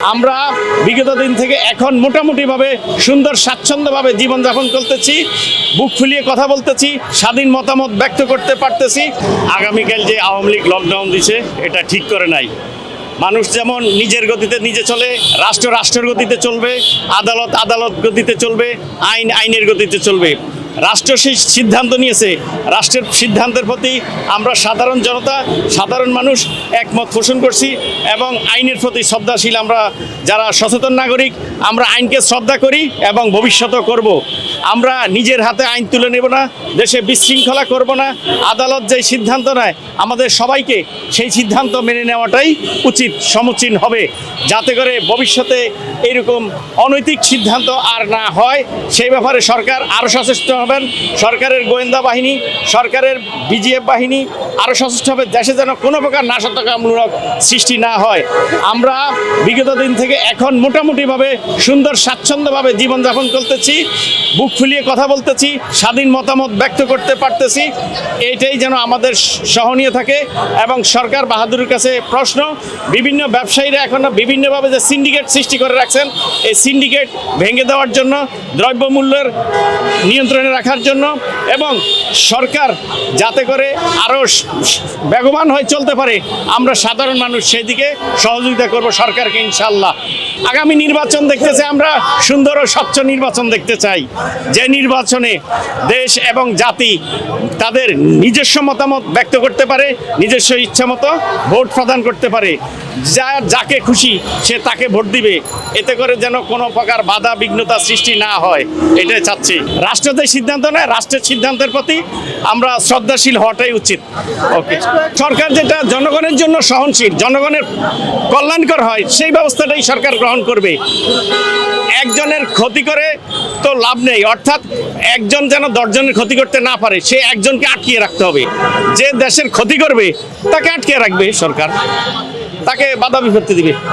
আমরা বিগত দিন থেকে এখন মোটামুটিভাবে সুন্দর, স্বাচ্ছন্দ্যভাবে জীবনযাপন করতেছি, বুক ফুলিয়ে কথা বলতেছি, স্বাধীন মতামত ব্যক্ত করতে পারতেছি। আগামীকাল যে আওয়ামী লীগ লকডাউন দিছে, এটা ঠিক করে নাই। মানুষ যেমন নিজের গতিতে নিজে চলে, রাষ্ট্র রাষ্ট্রের গতিতে চলবে, আদালত আদালত গতিতে চলবে, আইন আইনের গতিতে চলবে। রাষ্ট্র সেই সিদ্ধান্ত নিয়েছে। রাষ্ট্রের সিদ্ধান্তের প্রতি আমরা সাধারণ জনতা, সাধারণ মানুষ একমত পোষণ করছি এবং আইনের প্রতি শ্রদ্ধাশীল আমরা যারা সচেতন নাগরিক, আমরা আইনকে শ্রদ্ধা করি এবং ভবিষ্যতেও করব। আমরা নিজের হাতে আইন তুলে নেব না, দেশে বিশৃঙ্খলা করব না, আদালত যে সিদ্ধান্ত নেয়, আমাদের সবাইকে সেই সিদ্ধান্ত মেনে নেওয়াটাই উচিত, সমুচীন হবে। যাতে করে ভবিষ্যতে এরকম অনৈতিক সিদ্ধান্ত আর না হয়, সেই ব্যাপারে সরকার আরও সচেষ্ট হবেন সরকারের গোয়েন্দা বাহিনী, সরকারের বিজিএফ বাহিনী আরও সচেষ্ট হবে দেশে যেন কোনো প্রকার নাশকতামূলক সৃষ্টি না হয়। আমরা বিগত দিন থেকে এখন মোটামুটিভাবে সুন্দর, স্বাচ্ছন্দ্যভাবে জীবনযাপন করতেছি, বুক ফুলিয়ে কথা বলতেছি, স্বাধীন মতামত ব্যক্ত করতে পারতেছি, এইটাই যেন আমাদের সহনীয় থাকে এবং সরকার বাহাদুরের কাছে প্রশ্ন, বিভিন্ন ব্যবসায়ীরা এখন বিভিন্নভাবে যে সিন্ডিকেট সৃষ্টি করে রাখছেন, এই সিন্ডিকেট ভেঙে দেওয়ার জন্য দ্রব্যমূল্যের নিয়ন্ত্রণে রাখার জন্য এবং সরকার যাতে করে আরও বেগবান হয়ে চলতে পারে, আমরা সাধারণ মানুষ সেই দিকে সহযোগিতা করব সরকারকে ইনশাল্লাহ আগামী নির্বাচন দেখতে চাই আমরা, সুন্দর ও স্বচ্ছ নির্বাচন দেখতে চাই। যে নির্বাচনে দেশ এবং জাতি তাদের নিজস্ব মতামত ব্যক্ত করতে পারে, নিজস্ব ইচ্ছা মতো ভোট প্রদান করতে পারে। যা, যাকে খুশি সে তাকে ভোট দিবে। এতে করে যেন কোনো প্রকার বাধা বিঘ্নতা সৃষ্টি না হয়, এটাই চাচ্ছি। রাষ্ট্র যে সিদ্ধান্ত নেয়, রাষ্ট্রের সিদ্ধান্তের প্রতি আমরা শ্রদ্ধাশীল হওয়াটাই উচিত। ওকে সরকার যেটা জনগণের জন্য সহনশীল, জনগণের কল্যাণকর হয়, সেই ব্যবস্থাটাই সরকার গ্রহণ করবে। একজনের ক্ষতি করে তো লাভ নেই, অর্থাৎ একজন যেন দশজনের ক্ষতি করতে না পারে, সে একজনকে আটকিয়ে রাখতে হবে। যে দেশের ক্ষতি করবে, তাকে আটকিয়ে রাখবে সরকার। তাকে বাধা বিপত্তি দিবে।